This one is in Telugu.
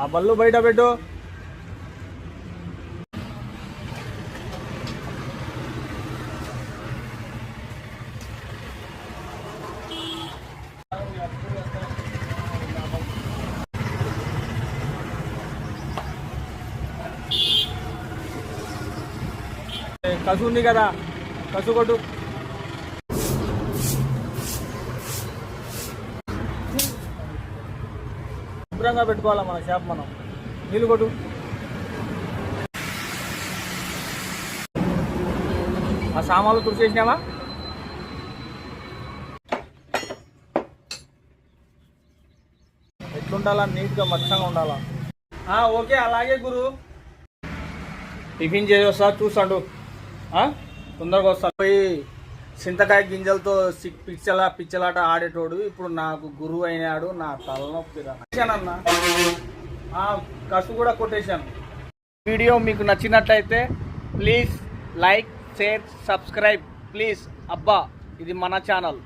ఆ బళ్ళు బయట పెట్టు. కసు ఉంది కదా. కసు కొట్టు. శుభ్రంగా పెట్టుకోవాలి మన షాప్ మనం? నీళ్ళు కొట్టు. ఆ సామాన్లు తుడిచేసినావా ఎట్లుండాలా? నీట్గా మచ్చంగా ఉండాలా? ఆ, ఓకే అలాగే గురు. టిఫిన్ చేసి వస్తా చూసాడు ఆ? తొందరగా వస్తా. పోయి చింతకాయ గింజలతో పిచ్చల పిచ్చలాట ఆడేటోడు. ఇప్పుడు నాకు గురువు అయినాడు నా తలనొప్పి అన్న కసు కూడా కొట్టేశాను. వీడియో మీకు నచ్చినట్లయితే please like share subscribe. Please అబ్బా ఇది మన ఛానల్.